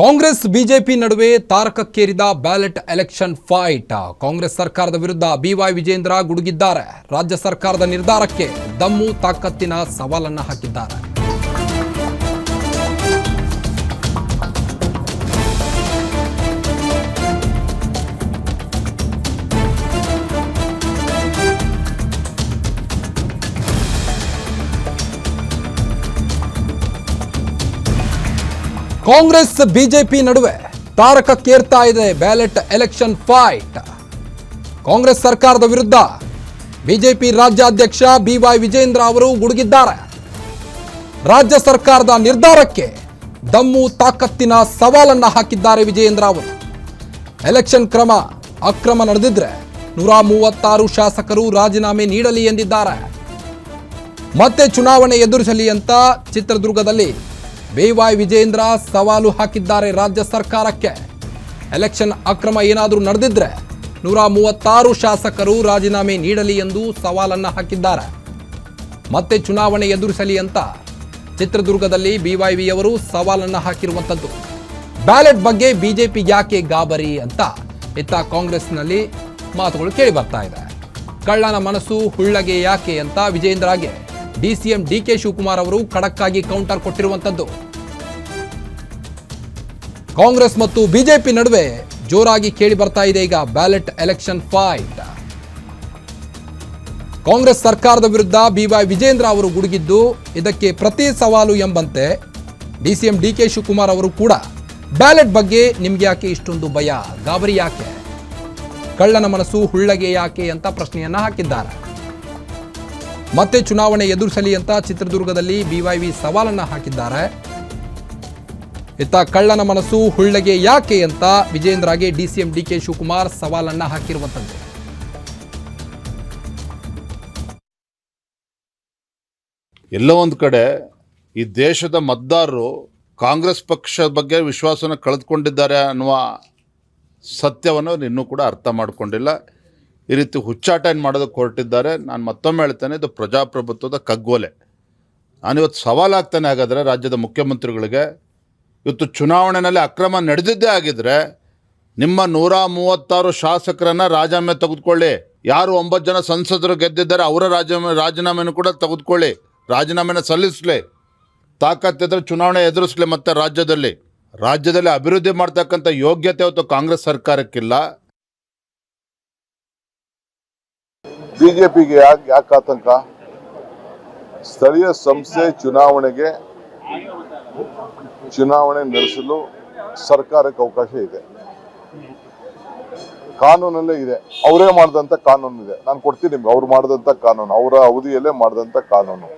Congress BJP ನಡುವೆ ತಾರಕಕ್ಕೇರಿದ ballot election fight. Congress ಸರ್ಕಾರದ ವಿರುದ್ಧ ಬಿವೈ ವಿಜೇಂದ್ರ ಗುಡುಗಿದ್ದಾರೆ. ರಾಜ್ಯ ಸರ್ಕಾರದ ನಿರ್ಧಾರಕ್ಕೆ ದಮ್ಮು ತಾಕತ್ತಿನ ಸವಾಲನ್ನ ಹಾಕಿದ್ದಾರೆ. ಕಾಂಗ್ರೆಸ್ ಬಿಜೆಪಿ ನಡುವೆ ತಾರಕಕ್ಕೇರ್ತಾ ಇದೆ ಬ್ಯಾಲೆಟ್ ಎಲೆಕ್ಷನ್ ಫೈಟ್. ಕಾಂಗ್ರೆಸ್ ಸರ್ಕಾರದ ವಿರುದ್ಧ ಬಿಜೆಪಿ ರಾಜ್ಯಾಧ್ಯಕ್ಷ ಬಿವೈ ವಿಜೇಂದ್ರ ಅವರು ಗುಡುಗಿದ್ದಾರೆ. ರಾಜ್ಯ ಸರ್ಕಾರದ ನಿರ್ಧಾರಕ್ಕೆ ದಮ್ಮು ತಾಕತ್ತಿನ ಸವಾಲನ್ನ ಹಾಕಿದ್ದಾರೆ ವಿಜಯೇಂದ್ರ ಅವರು. ಎಲೆಕ್ಷನ್ ಕ್ರಮ ಅಕ್ರಮ ನಡೆದಿದ್ರೆ ನೂರ ಮೂವತ್ತಾರು ಶಾಸಕರು ರಾಜೀನಾಮೆ ನೀಡಲಿ ಎಂದಿದ್ದಾರೆ. ಮತ್ತೆ ಚುನಾವಣೆ ಎದುರಿಸಲಿ ಅಂತ ಚಿತ್ರದುರ್ಗದಲ್ಲಿ ಬಿವೈ ವಿಜೇಂದ್ರ ಸವಾಲು ಹಾಕಿದ್ದಾರೆ ರಾಜ್ಯ ಸರ್ಕಾರಕ್ಕೆ. ಎಲೆಕ್ಷನ್ ಅಕ್ರಮ ಏನಾದರೂ ನಡೆದಿದ್ರೆ ನೂರ ಮೂವತ್ತಾರು ಶಾಸಕರು ರಾಜೀನಾಮೆ ನೀಡಲಿ ಎಂದು ಸವಾಲನ್ನು ಹಾಕಿದ್ದಾರೆ. ಮತ್ತೆ ಚುನಾವಣೆ ಎದುರಿಸಲಿ ಅಂತ ಚಿತ್ರದುರ್ಗದಲ್ಲಿ ಬಿವೈವಿ ಅವರು ಸವಾಲನ್ನ ಹಾಕಿರುವಂಥದ್ದು ಬ್ಯಾಲೆಟ್ ಬಗ್ಗೆ ಬಿಜೆಪಿ ಯಾಕೆ ಗಾಬರಿ ಅಂತ ಇತ್ತ ಕಾಂಗ್ರೆಸ್ನಲ್ಲಿ ಮಾತುಗಳು ಕೇಳಿ ಬರ್ತಾ ಇದೆ. ಕಳ್ಳನ ಮನಸ್ಸು ಹುಳ್ಳಗೆ ಯಾಕೆ ಅಂತ ವಿಜೇಂದ್ರಗೆ ಡಿಸಿಎಂ ಡಿಕೆ ಶಿವಕುಮಾರ್ ಅವರು ಖಡಕ್ಕಾಗಿ ಕೌಂಟರ್ ಕೊಟ್ಟಿರುವಂತದ್ದು ಕಾಂಗ್ರೆಸ್ ಮತ್ತು ಬಿಜೆಪಿ ನಡುವೆ ಜೋರಾಗಿ ಕೇಳಿ ಬರ್ತಾ ಇದೆ ಈಗ ಬ್ಯಾಲೆಟ್ ಎಲೆಕ್ಷನ್ ಫೈಟ್. ಕಾಂಗ್ರೆಸ್ ಸರ್ಕಾರದ ವಿರುದ್ಧ ಬಿವೈ ವಿಜೇಂದ್ರ ಅವರು ಗುಡುಗಿದ್ದು ಇದಕ್ಕೆ ಪ್ರತಿ ಸವಾಲು ಎಂಬಂತೆ ಡಿಸಿಎಂ ಡಿಕೆ ಶಿವಕುಮಾರ್ ಅವರು ಕೂಡ ಬ್ಯಾಲೆಟ್ ಬಗ್ಗೆ ನಿಮ್ಗೆ ಯಾಕೆ ಇಷ್ಟೊಂದು ಭಯ ಗಾಬರಿ ಯಾಕೆ? ಕಳ್ಳನ ಮನಸ್ಸು ಹುಳ್ಳಗೆ ಯಾಕೆ ಅಂತ ಪ್ರಶ್ನೆಯನ್ನ ಹಾಕಿದ್ದಾರೆ. ಮತ್ತೆ ಚುನಾವಣೆ ಎದುರಿಸಲಿ ಅಂತ ಚಿತ್ರದುರ್ಗದಲ್ಲಿ ಬಿವೈವಿ ಸವಾಲನ್ನ ಹಾಕಿದ್ದಾರೆ. ಇತ್ತ ಕಳ್ಳನ ಮನಸ್ಸು ಹುಳ್ಳಗೆ ಯಾಕೆ ಅಂತ ವಿಜೇಂದ್ರಗೆ ಡಿಸಿಎಂ ಡಿ ಕೆ ಶಿವಕುಮಾರ್ ಸವಾಲನ್ನ ಹಾಕಿರುವಂಥದ್ದು. ಎಲ್ಲೋ ಒಂದು ಕಡೆ ಈ ದೇಶದ ಮತದಾರರು ಕಾಂಗ್ರೆಸ್ ಪಕ್ಷದ ಬಗ್ಗೆ ವಿಶ್ವಾಸನ ಕಳೆದುಕೊಂಡಿದ್ದಾರೆ ಅನ್ನುವ ಸತ್ಯವನ್ನು ಇನ್ನೂ ಕೂಡ ಅರ್ಥ ಮಾಡಿಕೊಂಡಿಲ್ಲ. ಈ ರೀತಿ ಹುಚ್ಚಾಟ ಏನು ಮಾಡೋದಕ್ಕೆ ಹೊರಟಿದ್ದಾರೆ, ನಾನು ಮತ್ತೊಮ್ಮೆ ಹೇಳ್ತೇನೆ, ಇದು ಪ್ರಜಾಪ್ರಭುತ್ವದ ಕಗ್ಗೋಲೆ. ನಾನಿವತ್ತು ಸವಾಲಾಗ್ತಾನೆ ಹಾಗಾದರೆ ರಾಜ್ಯದ ಮುಖ್ಯಮಂತ್ರಿಗಳಿಗೆ, ಇವತ್ತು ಚುನಾವಣೆಯಲ್ಲಿ ಅಕ್ರಮ ನಡೆದಿದ್ದೇ ಆಗಿದ್ದರೆ ನಿಮ್ಮ ನೂರ ಮೂವತ್ತಾರು ಶಾಸಕರನ್ನ ರಾಜೀನಾಮೆ ತೆಗೆದುಕೊಳ್ಳಿ. ಯಾರು ಒಂಬತ್ತು ಜನ ಸಂಸದರು ಗೆದ್ದಿದ್ದಾರೆ, ಅವರ ರಾಜೀನಾಮೆ, ರಾಜೀನಾಮೆನೂ ಕೂಡ ತೆಗೆದುಕೊಳ್ಳಿ. ರಾಜೀನಾಮೆನ ಸಲ್ಲಿಸಲಿ. ತಾಕತ್ತಿದ್ರೆ ಚುನಾವಣೆ ಎದುರಿಸಲಿ ಮತ್ತೆ ರಾಜ್ಯದಲ್ಲಿ. ರಾಜ್ಯದಲ್ಲಿ ಅಭಿವೃದ್ಧಿ ಮಾಡ್ತಕ್ಕಂಥ ಯೋಗ್ಯತೆ ಇವತ್ತು ಕಾಂಗ್ರೆಸ್ ಸರ್ಕಾರಕ್ಕಿಲ್ಲ. ಬಿಜೆಪಿಗೆ ಯಾಕೆ ಯಾಕೆ ಆತಂಕ? ಸ್ಥಳೀಯ ಸಂಸ್ಥೆ ಚುನಾವಣೆಗೆ ಚುನಾವಣೆ ನಡೆಸಲು ಸರ್ಕಾರಕ್ಕೆ ಅವಕಾಶ ಇದೆ. ಕಾನೂನಲ್ಲೇ ಇದೆ. ಅವರೇ ಮಾಡಿದಂತ ಕಾನೂನು ಇದೆ. ನಾನು ಕೊಡ್ತೀನಿ ನಿಮ್ಗೆ. ಅವ್ರು ಮಾಡಿದಂತ ಕಾನೂನು. ಅವರ ಅವಧಿಯಲ್ಲೇ ಮಾಡಿದಂತ ಕಾನೂನು.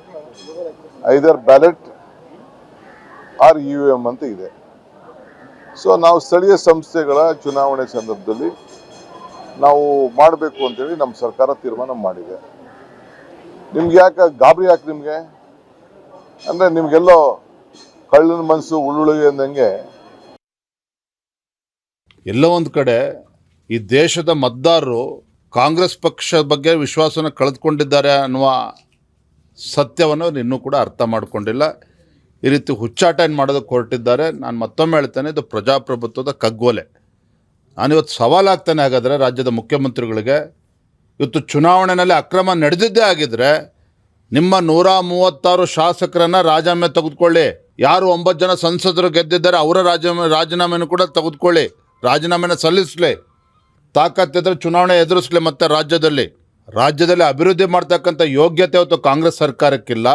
ಐದರ್ ಬ್ಯಾಲೆಟ್ ಆರ್ ಯು ಎಂ ಅಂತ ಇದೆ. ಸೊ ನಾವು ಸ್ಥಳೀಯ ಸಂಸ್ಥೆಗಳ ಚುನಾವಣೆ ಸಂದರ್ಭದಲ್ಲಿ ನಾವು ಮಾಡಬೇಕು ಅಂತೇಳಿ ನಮ್ಮ ಸರ್ಕಾರ ತೀರ್ಮಾನ ಮಾಡಿದೆ. ನಿಮ್ಗೆ ಯಾಕೆ ಗಾಬರಿ ಯಾಕೆ ನಿಮಗೆ? ಅಂದರೆ ನಿಮಗೆಲ್ಲೋ ಕಳ್ಳನ ಮನಸ್ಸು ಉಳ್ಳುಳಿಗೆ ಅಂದಂಗೆ ಎಲ್ಲೋ ಒಂದು ಕಡೆ ಈ ದೇಶದ ಮತದಾರರು ಕಾಂಗ್ರೆಸ್ ಪಕ್ಷದ ಬಗ್ಗೆ ವಿಶ್ವಾಸನ ಕಳೆದುಕೊಂಡಿದ್ದಾರೆ ಅನ್ನುವ ಸತ್ಯವನ್ನು ಇನ್ನೂ ಕೂಡ ಅರ್ಥ ಮಾಡಿಕೊಂಡಿಲ್ಲ. ಈ ರೀತಿ ಹುಚ್ಚಾಟ ಏನು ಮಾಡೋದಕ್ಕೆ ಹೊರಟಿದ್ದಾರೆ, ನಾನು ಮತ್ತೊಮ್ಮೆ ಹೇಳ್ತೇನೆ, ಇದು ಪ್ರಜಾಪ್ರಭುತ್ವದ ಕಗ್ಗೋಲೆ. ನಾನಿವತ್ತು ಸವಾಲಾಗ್ತಾನೆ ಹಾಗಾದರೆ ರಾಜ್ಯದ ಮುಖ್ಯಮಂತ್ರಿಗಳಿಗೆ, ಇವತ್ತು ಚುನಾವಣೆಯಲ್ಲಿ ಅಕ್ರಮ ನಡೆದಿದ್ದೇ ಆಗಿದ್ದರೆ ನಿಮ್ಮ ನೂರ ಮೂವತ್ತಾರು ಶಾಸಕರನ್ನು ರಾಜೀನಾಮೆ ತೆಗೆದುಕೊಳ್ಳಿ. ಯಾರು ಒಂಬತ್ತು ಜನ ಸಂಸದರು ಗೆದ್ದಿದ್ದಾರೆ, ಅವರ ರಾಜ ರಾಜೀನಾಮೆನೂ ಕೂಡ ತೆಗೆದುಕೊಳ್ಳಿ. ರಾಜೀನಾಮೆನ ಸಲ್ಲಿಸಲಿ. ತಾಕತ್ತಿದ್ರೆ ಚುನಾವಣೆ ಎದುರಿಸಲಿ ಮತ್ತು ರಾಜ್ಯದಲ್ಲಿ. ರಾಜ್ಯದಲ್ಲಿ ಅಭಿವೃದ್ಧಿ ಮಾಡ್ತಕ್ಕಂಥ ಯೋಗ್ಯತೆ ಇವತ್ತು ಕಾಂಗ್ರೆಸ್ ಸರ್ಕಾರಕ್ಕಿಲ್ಲ.